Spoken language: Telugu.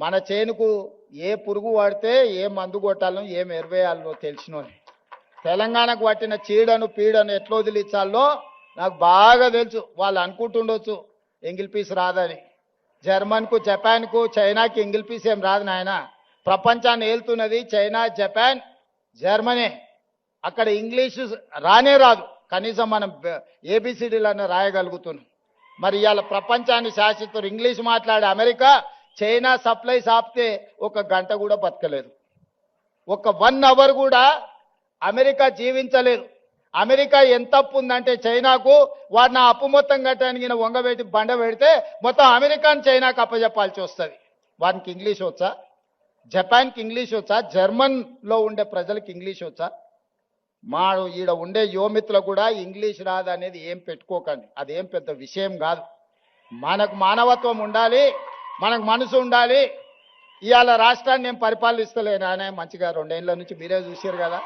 మన చేనుకు ఏ పురుగు పడితే ఏ మందు కొట్టాలనో ఏం ఎరవేయాలనో తెలిసినోని. తెలంగాణకు పట్టిన చీడను పీడను ఎట్లా వదిలించాలో నాకు బాగా తెలుసు. వాళ్ళు అనుకుంటుండొచ్చు ఎంగిల్ పీస్ రాదని. జర్మన్కు జపాన్కు చైనాకి ఎంగిల్ పీస్ ఏం రాదు నాయన. ప్రపంచాన్ని ఏలుతున్నది చైనా జపాన్ జర్మనీ. అక్కడ ఇంగ్లీషు రానే రాదు. కనీసం మనం ఏబిసిడీలన్న రాయగలుగుతున్నాం. మరి ఇవాళ ప్రపంచాన్ని శాసిస్తారు ఇంగ్లీష్ మాట్లాడే అమెరికా చైనా సప్లైస్ ఆపితే ఒక గంట కూడా బతకలేదు. ఒక వన్ అవర్ కూడా అమెరికా జీవించలేదు. అమెరికా ఎంత అప్పు ఉందంటే చైనాకు వాడిని నా అప్పు మొత్తం కట్టడానికి ఈయన వంగబెట్టి బండ పెడితే మొత్తం అమెరికాని చైనాకు అప్పజెప్పాల్సి వస్తుంది. వానికి ఇంగ్లీష్ వచ్చా? జపాన్కి ఇంగ్లీష్ వచ్చా? జర్మన్లో ఉండే ప్రజలకు ఇంగ్లీష్ వచ్చా? మా ఈడ ఉండే యువమిత్రులు కూడా ఇంగ్లీష్ రాదు అనేది ఏం పెట్టుకోకండి. అదేం పెద్ద విషయం కాదు. మనకు మానవత్వం ఉండాలి. మనకు మనసు ఉండాలి. ఇవాళ రాష్ట్రాన్ని నేను పరిపాలిస్తలేనా ఆయన మంచిగా రెండేళ్ళ నుంచి మీరే చూసారు కదా.